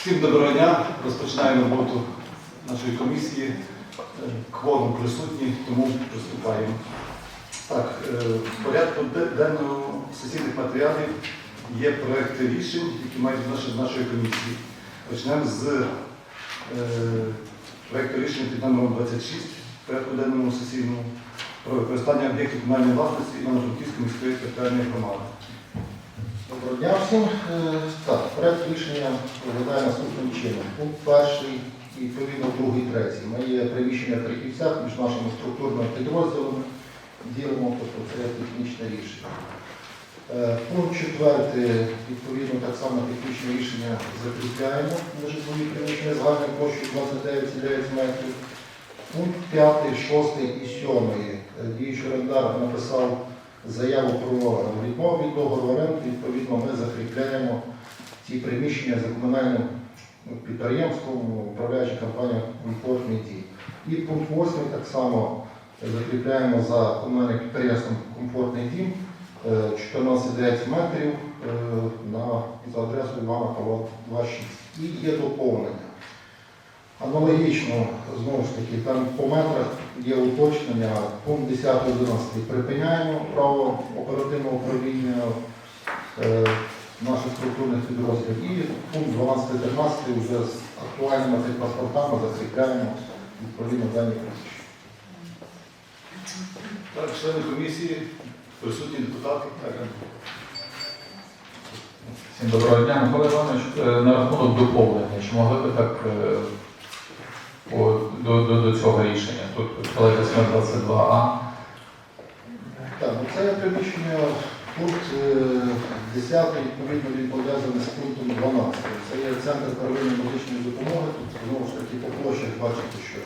Всім доброго дня. Розпочинаємо роботу нашої комісії. Е, Кворум присутній, тому приступаємо. Так, е, в порядку денного сесійних матеріалів є проекти рішень, які мають відношення до нашої комісії. Почнемо з е, проекту рішення під номером 26 в порядку денному сесійному про використання об'єктів комунальної власності Івано-Франківської міської територіальної громади. Доброго дня всім. Так, проект рішення виглядає наступним чином. Пункт перший відповідно другий, третій. Ми є приміщення в Трихівцях між нашими структурними підрозділами. Ділимо, тобто це технічне рішення. Е, Пункт четвертий, відповідно, так само технічне рішення закріпляємо на житлові приміщення загальною площею 29,9 метрів. Пункт п'ятий, шостий і сьомий. Е, Діючий орендар написав заяву про відмову від договору відповідно, ми закріпляємо ці приміщення за комунальним ну, підприємством, управляюча компанія «Комфорт Медій». І пункт 8 так само закріпляємо за комунальним підприємством Комфортний дім е, 14,9 метрів е, на, за адресою Івана Павла 26. І є доповнення. Аналогічно, знову ж таки, там по метрах є уточнення, пункт 10-11 припиняємо право оперативного управління е, наших структурних підрозділів і пункт 12-13 вже з актуальними паспортами закріпляємо відповідно дані приміщення. Так, члени комісії, присутні депутати. Так, Всім доброго дня, Микола Іванович. Е, На рахунок доповнення, чи могли би так е, до, до, до цього рішення? Тут колега 22А. Так, ну це приміщення, пункт е, 10, відповідно, він пов'язаний з пунктом 12. Це є центр первинної медичної допомоги. Тут знову ж таки по площах бачите, що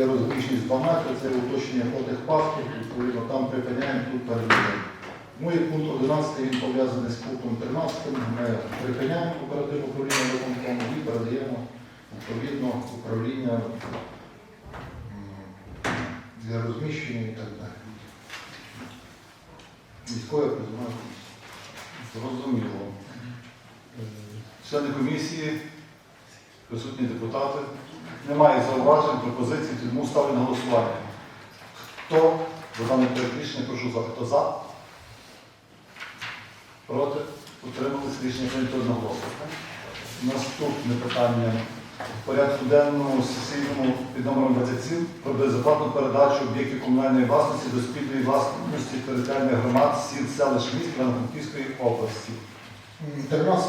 є розбіжність 2 метри, це уточнення по техпаспорту, відповідно, там припиняємо, тут передаємо. Ну і пункт 11 він пов'язаний з пунктом 13. Ми припиняємо оперативне управління виконкому і передаємо відповідно управління для розміщення і так далі. Військове призвання. Зрозуміло. Е, Члени комісії, присутні депутати. Немає зауважень, пропозицій, тому ставлю на голосування. Хто за проект рішення, прошу за. Хто за? Проти? Утримались рішення прийнято одноголосно. Наступне питання. Порядку денному сесійному під номером 27 про безоплатну передачу об'єктів комунальної власності до спільної власності територіальних громад сіл селищ міст Івано-Франківської області. 13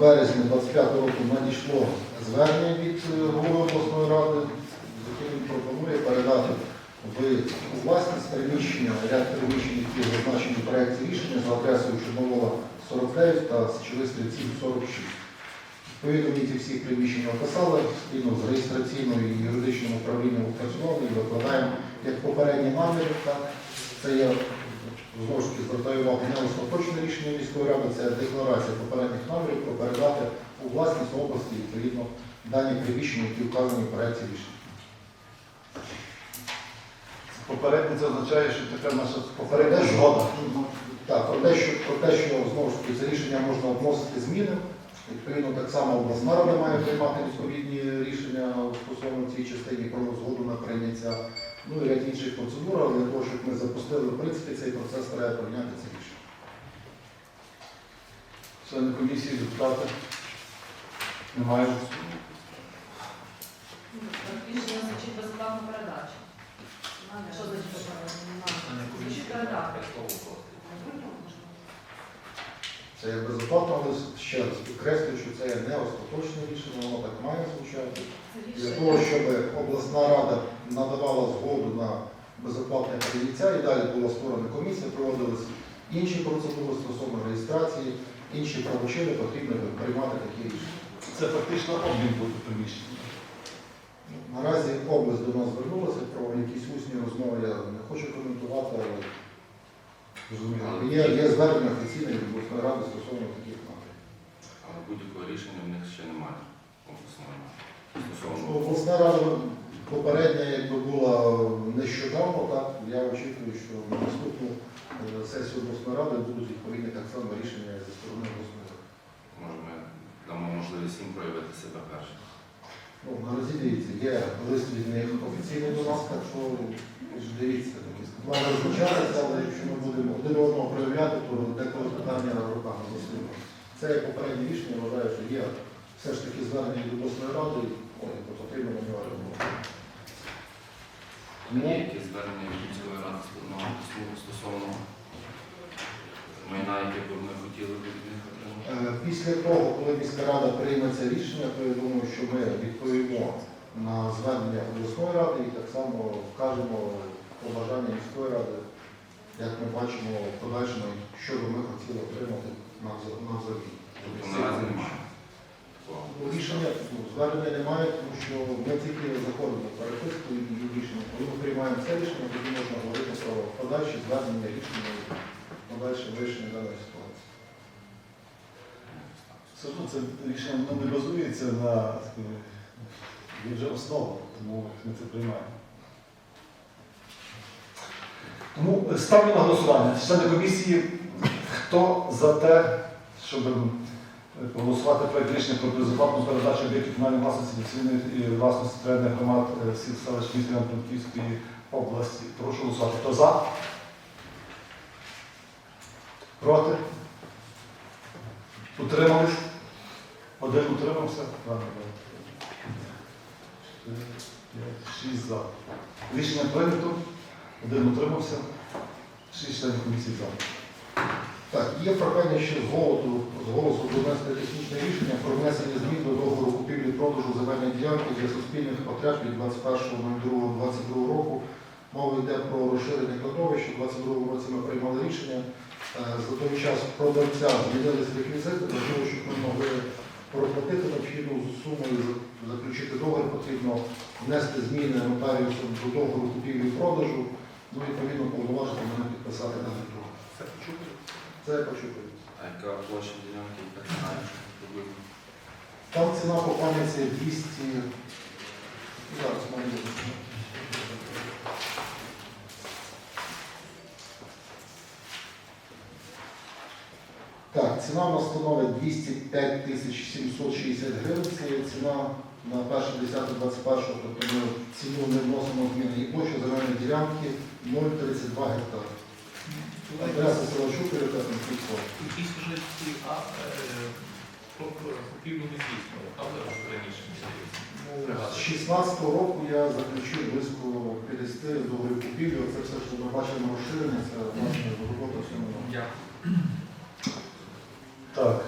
березня 25 року надійшло звернення від голови обласної ради, з яким він пропонує передати у власність приміщення, ряд приміщень, які зазначені в проєкті рішення за адресою Чорновола 49 та Січових стрільців 46. Відповідно, ці всі приміщення описали, спільно з реєстраційною і юридичним управлінням опрацювали і викладаємо як попередні наміри, це є знову ж таки звертаю увагу не остаточне рішення міської ради, це декларація попередніх намірів про передати у власність області відповідно дані приміщення, які вказані в проєкті рішення. Попереднє це означає, що така наша попередня згода. Так, про те, що, про те, що знову ж таки це рішення можна вносити зміни. Відповідно, так само обласна рада має приймати відповідні рішення стосовно цій частині про згоду на прийняття. Ну і ряд інших процедур, але для того, щоб ми запустили, в принципі, цей процес треба прийняти це рішення. Члени комісії, депутати. Немає. Рішення значить безплатну передачу. Що значить безплатну? Передати. Це є безоплатно, але ще раз підкреслюю, що це є не остаточне рішення, воно так має звучати. Для того, щоб обласна рада надавала згоду на безоплатне прийняття і далі була створена комісія, проводились інші процедури стосовно реєстрації, інші правочини потрібно приймати такі рішення. Це фактично обмін буде приміщення. Наразі область до нас звернулася про якісь усні розмови, я не хочу коментувати, але Зрозуміло. є, є звернення офіційне від обласної ради стосовно таких напрямків. Але будь-якого рішення в них ще немає. обласної ради. Ну, Стосовно Обласна рада попередня, якби була нещодавно, так я очікую, що на наступну е, сесію обласної ради будуть відповідні так само рішення зі сторони обласної ради. може ми дамо можливість їм проявити себе перше. Ну, наразі дивіться, є лист від них офіційний до нас, так що ж дивіться. Має розпочатися, але якщо ми будемо один одного проявляти, то деколи питання на руках не стоїмо. Це як попереднє рішення, я вважаю, що є все ж таки звернення від обласної ради, ой, то потрібно на нього реагувати. Є якісь звернення від міської ради стосовно- стосовно майна, яке б ми хотіли від них отримати. Е, Після того, коли міська рада прийме це рішення, то я думаю, що ми відповімо на звернення обласної ради і так само вкажемо про бажання міської ради, як ми бачимо в подальшому, що би ми хотіли отримати на вза- взагалі. Тобто наразі немає. Ну, Рішення ну, звернення немає, тому що ми тільки заходимо в переписку і рішення. Коли ми приймаємо це рішення, тоді можна говорити про подальші звернення рішення і подальше вирішення даної ситуації. Все одно це рішення воно не базується на є вже основа, тому ми це приймаємо. Тому е, ставлю на голосування. Члени комісії, хто за те, щоб е, проголосувати проект рішення про безоплатну передачу об'єктів комунальної власності до цивільної власності територіальних громад е, сіл селищ міста Івано-Франківської області. Прошу голосувати. Хто за? Проти? Утримались? Один утримався? П'ять, шість за. Рішення прийнято. Один утримався. Шість членів комісії за. Так, є прохання ще з голосу, з голосу донести технічне рішення про внесення змін до договору купівлі-продажу земельної ділянки для суспільних потреб від 21.02.22 року. Мова йде про розширення кладовища. У 22 році ми приймали рішення. Е, За той час продавця змінились реквізити, для того, щоб ми могли проплатити необхідну суму і заключити договір, потрібно внести зміни нотаріусом до договору купівлі і продажу, ну відповідно повноважити мене підписати даний договір. Це я почув. А яка площа ділянки, яка приблизно? Там ціна по пам'яті 200. Зараз маю. Так, ціна у нас становить 205 тисяч 760 гривень. Це ціна на 1.10.21, тобто ми ціну не вносимо зміни. І площа земельної ділянки 0,32 гектара. Адреса села там Київського. Якісь вже ці а, е, купівлю не здійснювали, але раніше. Ну, З 16 року я заключив близько 50 договорів купівлі. Це все, що ми бачимо розширення, це власне робота всьому. Дякую. Так.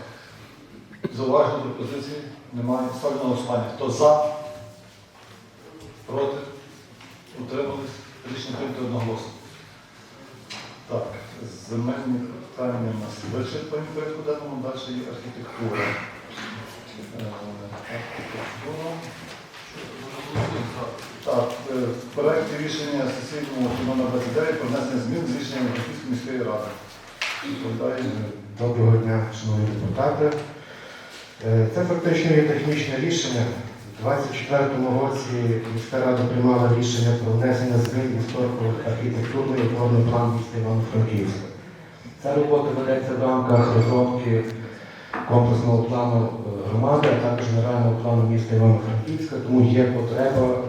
Зауваження пропозиції? Немає. Ставлю на голосування. Хто за? Проти? Утримались? Рішення прийнято одноголосно. Так, земельні питання у нас вичерпані порядку денному, далі є архітектура. Е, Архітектура. Так, е, в проекті рішення сесійному номер 29 про внесення змін з рішенням Франківської міської ради. Е, Доброго дня, шановні депутати. Е, Це фактично є технічне рішення. У 2024 році міська рада приймала рішення про внесення змін в історико-архітектурний опорний план міста Івано-Франківська. Ця робота ведеться в рамках розробки комплексного плану е, громади, а також генерального плану міста Івано-Франківська, тому є потреба е,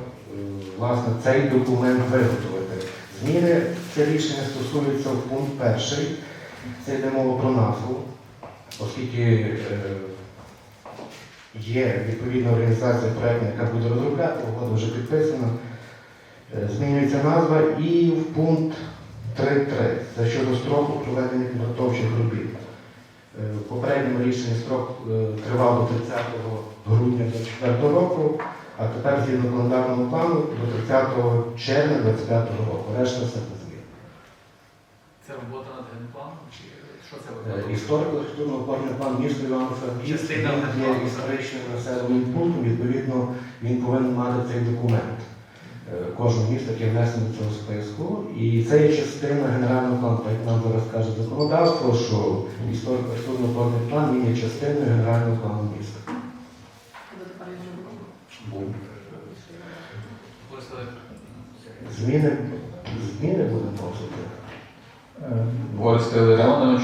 власне цей документ виготовити. Зміни це рішення стосуються в пункт перший. Це йде мова про назву, оскільки е, є відповідна організація проєктна, яка буде розробляти, угода вже підписана. Е, Змінюється назва і в пункт 3.3 це щодо строку проведення підготовчих робіт. Е, попередньому рішенні строк е, тривав до 30 грудня 2024 року, а тепер згідно календарного плану до 30 червня 2025 року. Решта все змін. Це робота? Чи що це Е, робота? Історико-архітектурно опорний план міста Івано-Франківська є історичним населеним пунктом, відповідно, він повинен мати цей документ. Е, Кожне місто, яке внесено до цього списку. І це є частина генерального плану, так як нам зараз каже законодавство, що історико-архітектурно опорний план він є частиною генерального плану міста. Зміни, зміни будемо просити. Е, Борис Леонидович,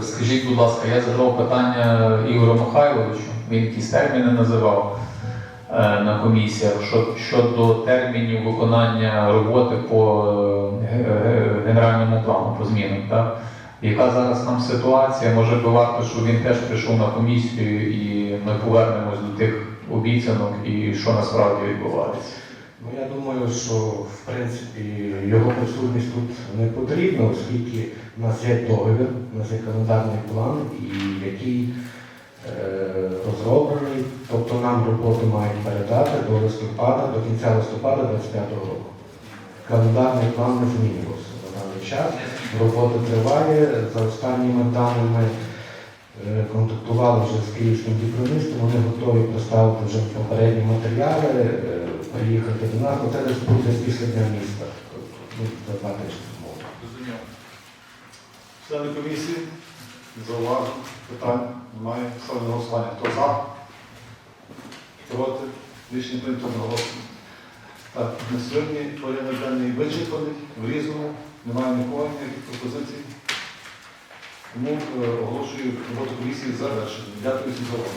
скажіть, будь ласка, я задав питання Ігорю Михайловичу, він якісь терміни називав. е, на комісіях що- щодо термінів виконання роботи по е, генеральному плану по змінам. Так? Яка зараз нам ситуація? Може би варто, щоб він теж прийшов на комісію і ми повернемось до тих обіцянок і що насправді відбувається. Ну, я думаю, що в принципі його присутність тут не потрібна, оскільки в нас є договір, у нас є календарний план, і який е, розроблений, тобто нам роботу мають передати до листопада, до кінця листопада 25 року. Календарний план не змінювався на даний час. Робота триває. За останніми даними е, контактували вже з київським дипломістом, вони готові представити вже попередні матеріали, е, приїхати до нас. Це десь буде після дня міста, ну. Члени комісії, зауважень, питань немає. Ставлю на голосування. Хто за? Проти? Рішення прийнято одноголосно. Так, на сьогодні порядок денний вичерпаний, в різному, немає нікого, ніяких пропозицій. Тому е, оголошую роботу комісії завершеною. Дякую всім за увагу.